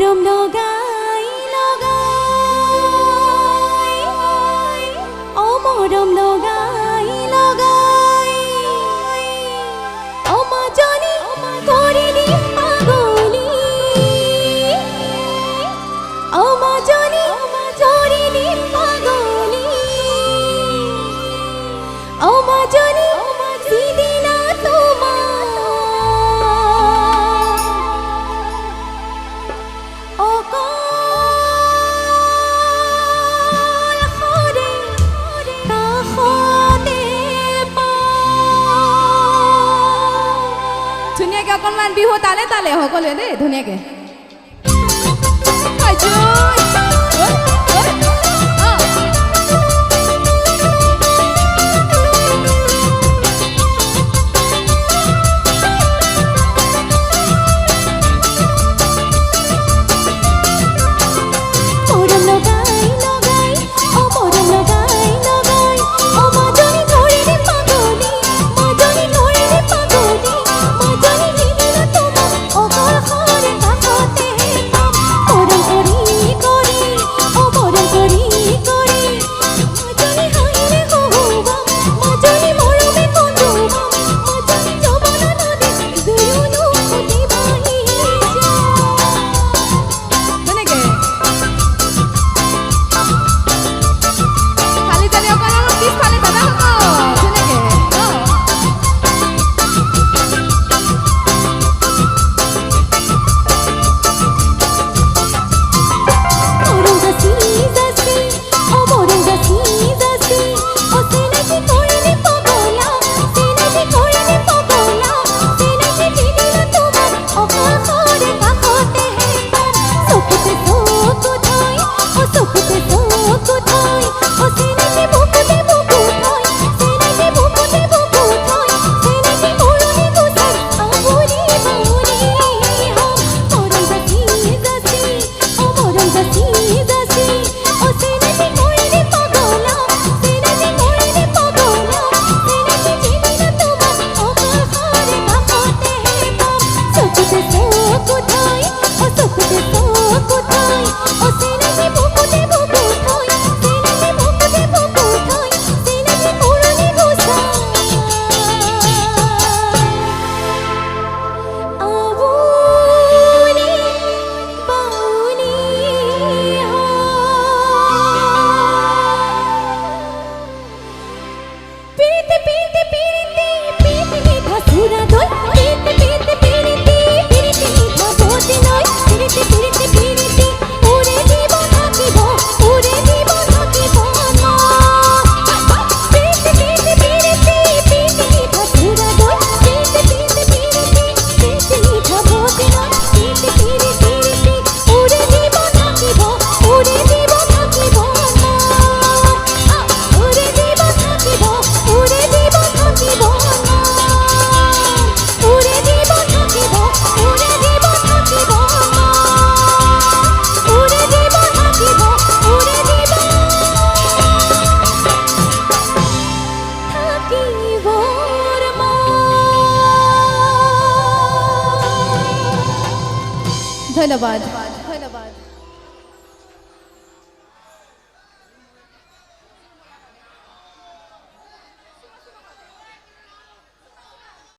মরম নগাই নগাই ও মরম নগাই নগাই ও মজা ধুনীয়াকৈ অকণমান বিহু তালে তালে সকলোৱে দেই ধুনীয়াকে। طلبات